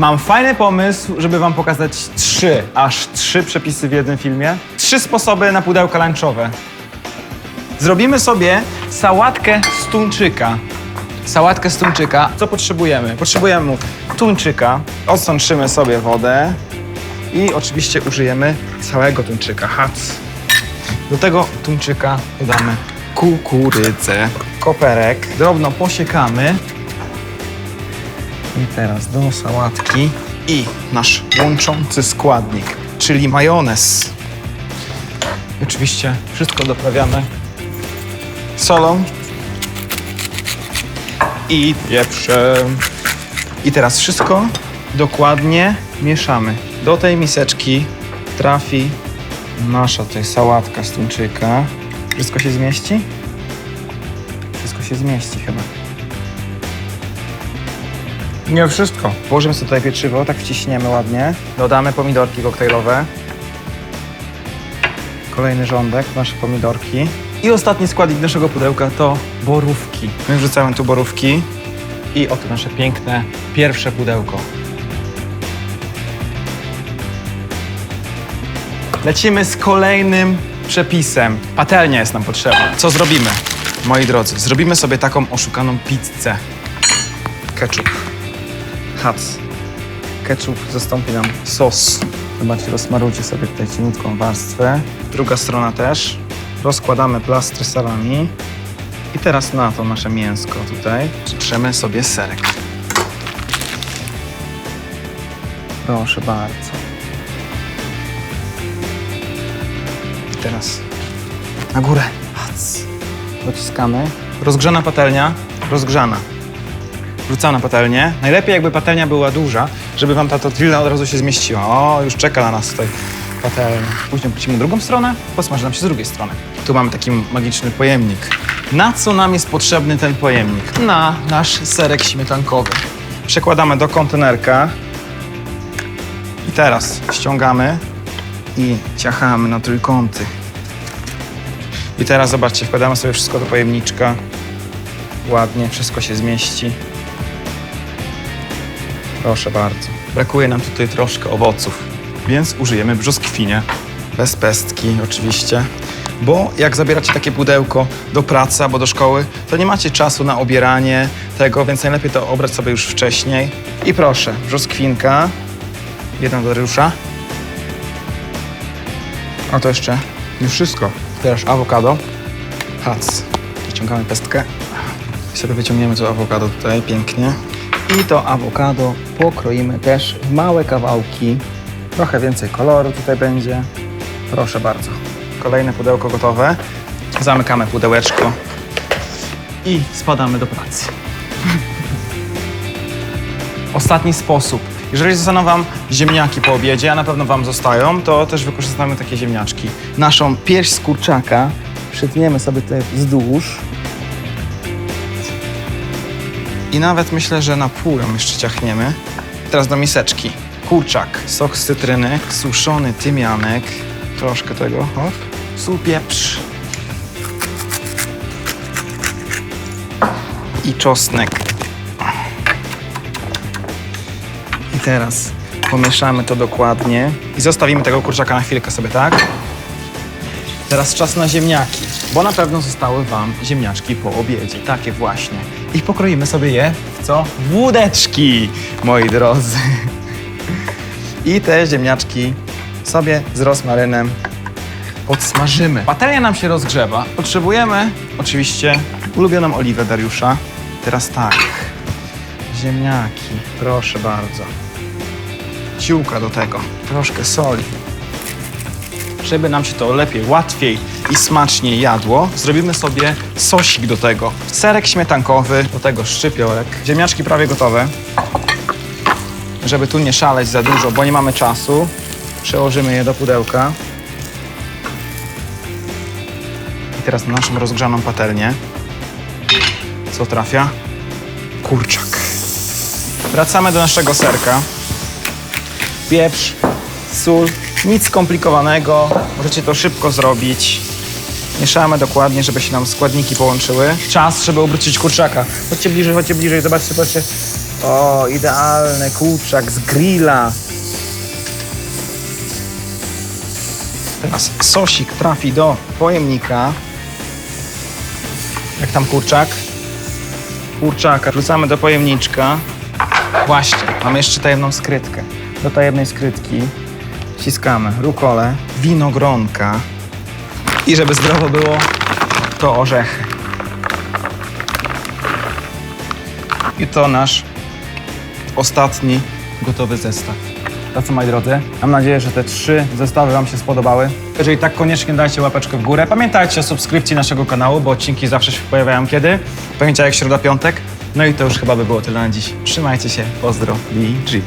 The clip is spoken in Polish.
Mam fajny pomysł, żeby wam pokazać trzy, aż trzy przepisy w jednym filmie. Trzy sposoby na pudełka lunchowe. Zrobimy sobie sałatkę z tuńczyka. Sałatkę z tuńczyka. Co potrzebujemy? Potrzebujemy tuńczyka. Odsączymy sobie wodę i oczywiście użyjemy całego tuńczyka. Hac. Do tego tuńczyka dodamy kukurydzę, koperek. Drobno posiekamy. I teraz do sałatki i nasz łączący składnik, czyli majonez. I oczywiście wszystko doprawiamy solą i pieprzem. I teraz wszystko dokładnie mieszamy. Do tej miseczki trafi nasza tutaj sałatka z tuńczyka. Wszystko się zmieści? Wszystko się zmieści chyba. Nie wszystko. Położymy sobie tutaj pieczywo, tak wciśniemy ładnie. Dodamy pomidorki koktajlowe. Kolejny rządek, nasze pomidorki. I ostatni składnik naszego pudełka to borówki. My wrzucamy tu borówki. I oto nasze piękne pierwsze pudełko. Lecimy z kolejnym przepisem. Patelnia jest nam potrzebna. Co zrobimy? Moi drodzy, zrobimy sobie taką oszukaną pizzę. Ketchup. Hac. Ketchup zastąpi nam sos. Zobaczcie, rozmarujcie sobie tutaj cieniutką warstwę. Druga strona też. Rozkładamy plastry salami. I teraz na to nasze mięsko tutaj przemy sobie serek. Proszę bardzo. I teraz na górę. Hac. Dociskamy. Rozgrzana patelnia. Rozgrzana. Wrzucana na patelnię. Najlepiej jakby patelnia była duża, żeby wam ta tortilla od razu się zmieściła. O, już czeka na nas tutaj patelnia. Później wrócimy drugą stronę, posmaży nam się z drugiej strony. Tu mamy taki magiczny pojemnik. Na co nam jest potrzebny ten pojemnik? Na nasz serek śmietankowy. Przekładamy do kontenerka. I teraz ściągamy i ciachamy na trójkąty. I teraz zobaczcie, wkładamy sobie wszystko do pojemniczka. Ładnie, wszystko się zmieści. Proszę bardzo. Brakuje nam tutaj troszkę owoców, więc użyjemy brzoskwinie. Bez pestki oczywiście. Bo jak zabieracie takie pudełko do pracy albo do szkoły, to nie macie czasu na obieranie tego, więc najlepiej to obrać sobie już wcześniej. I proszę, brzoskwinka. Jedna do Dariusza. A to jeszcze nie wszystko. Teraz awokado. Hac. Wyciągamy pestkę. I sobie wyciągniemy to awokado tutaj pięknie. I to awokado pokroimy też w małe kawałki. Trochę więcej koloru tutaj będzie. Proszę bardzo. Kolejne pudełko gotowe. Zamykamy pudełeczko i spadamy do pracy. Ostatni sposób. Jeżeli zostaną Wam ziemniaki po obiedzie, a na pewno Wam zostają, to też wykorzystamy takie ziemniaczki. Naszą pierś z kurczaka przytniemy sobie tutaj wzdłuż. I nawet myślę, że na pół ją jeszcze ciachniemy. Teraz do miseczki. Kurczak, sok z cytryny, suszony tymianek, troszkę tego, hop, sól, pieprz i czosnek. I teraz pomieszamy to dokładnie i zostawimy tego kurczaka na chwilkę sobie, tak? Teraz czas na ziemniaki, bo na pewno zostały Wam ziemniaczki po obiedzie, takie właśnie. I pokroimy sobie je w co? W Wódeczki, moi drodzy. I te ziemniaczki sobie z rozmarynem podsmażymy. Patelnia nam się rozgrzewa. Potrzebujemy oczywiście ulubioną oliwę Dariusza. Teraz tak, ziemniaki, proszę bardzo. Ziółka do tego, troszkę soli. Żeby nam się to lepiej, łatwiej i smaczniej jadło, zrobimy sobie sosik do tego. Serek śmietankowy, do tego szczypiorek. Ziemniaczki prawie gotowe. Żeby tu nie szaleć za dużo, bo nie mamy czasu, przełożymy je do pudełka. I teraz na naszą rozgrzaną patelnię. Co trafia? Kurczak. Wracamy do naszego serka. Pieprz, sól, nic skomplikowanego. Możecie to szybko zrobić. Mieszamy dokładnie, żeby się nam składniki połączyły. Czas, żeby obrócić kurczaka. Chodźcie bliżej, chodźcie bliżej, zobaczcie, zobaczcie. O, idealny kurczak z grilla. Teraz sosik trafi do pojemnika. Jak tam kurczak? Kurczaka wrzucamy do pojemniczka. Właśnie, mamy jeszcze tajemną skrytkę. Do tajemnej skrytki ściskamy rukolę, winogronka i żeby zdrowo było, to orzechy. I to nasz ostatni gotowy zestaw. To co, moi drodzy, mam nadzieję, że te trzy zestawy Wam się spodobały. Jeżeli tak, koniecznie dajcie łapeczkę w górę. Pamiętajcie o subskrypcji naszego kanału, bo odcinki zawsze się pojawiają kiedy? Jak środa, piątek. No i to już chyba by było tyle na dziś. Trzymajcie się, pozdro, BG.